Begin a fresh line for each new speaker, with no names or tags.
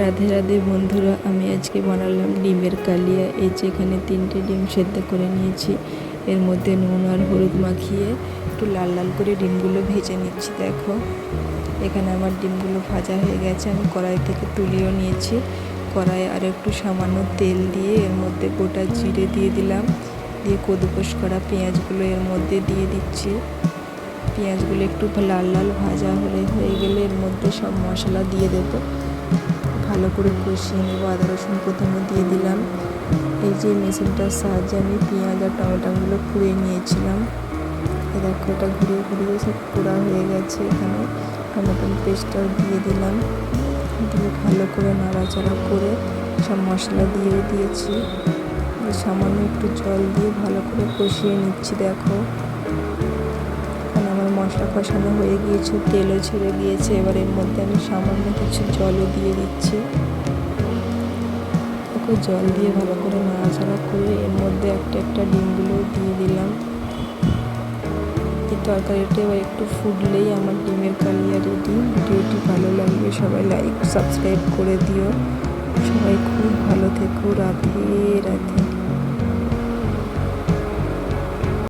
রাধে রাধে বন্ধুরা, আমি আজকে বানালাম ডিমের কালিয়া। এই যে এখানে তিনটে ডিম সেদ্ধ করে নিয়েছি। এর মধ্যে নুন আর হলুদ মাখিয়ে একটু লাল লাল করে ডিমগুলো ভেজে নিচ্ছি, দেখো। এখানে আমার ডিমগুলো ভাজা হয়ে গেছে, আমি কড়াই থেকে তুলিও নিয়েছি। কড়াই আর একটু সামান্য তেল দিয়ে এর মধ্যে গোটা জিরে দিয়ে দিলাম। দিয়ে কদুকস করা পেঁয়াজগুলো এর মধ্যে দিয়ে দিচ্ছি। পেঁয়াজগুলো একটু লাল লাল ভাজা হলে হয়ে গেলে এর মধ্যে সব মশলা দিয়ে দেবো। ভালো করে কষিয়ে নেব, আদা, রসুন প্রথমে দিয়ে দিলাম। এই যে মেশিনটার সাহায্যে আমি পেঁয়াজ আর টমেটোগুলো কুড়িয়ে নিয়েছিলাম। এই দেখো, এটা ঘুরিয়ে ঘুরিয়ে সব পোড়া হয়ে গেছে এখানে। টমেটোর পেস্টটাও দিয়ে দিলাম। দিয়ে ভালো করে নাড়াচাড়া করে সব মশলা দিয়ে দিয়েছি। সামান্য একটু জল দিয়ে ভালো করে কষিয়ে নিচ্ছি, দেখো। মশলা কষানো হয়ে গিয়েছে, তেলও ছেড়ে গিয়েছে এবার এর মধ্যে আমি সামান্য কিছু জলও দিয়ে দিচ্ছি। ওকে জল দিয়ে ভালো করে নাড়াচাড়া করে এর মধ্যে একটা একটা ডিমগুলো দিয়ে দিলাম। এই তরকারিটা এবার একটু ফুটলেই আমার ডিমের কালিয়া রেডি ভিডিওটি ভালো লাগবে সবাই লাইক সাবস্ক্রাইব করে দিও। সবাই খুব ভালো থেকো। রাধে রাধে।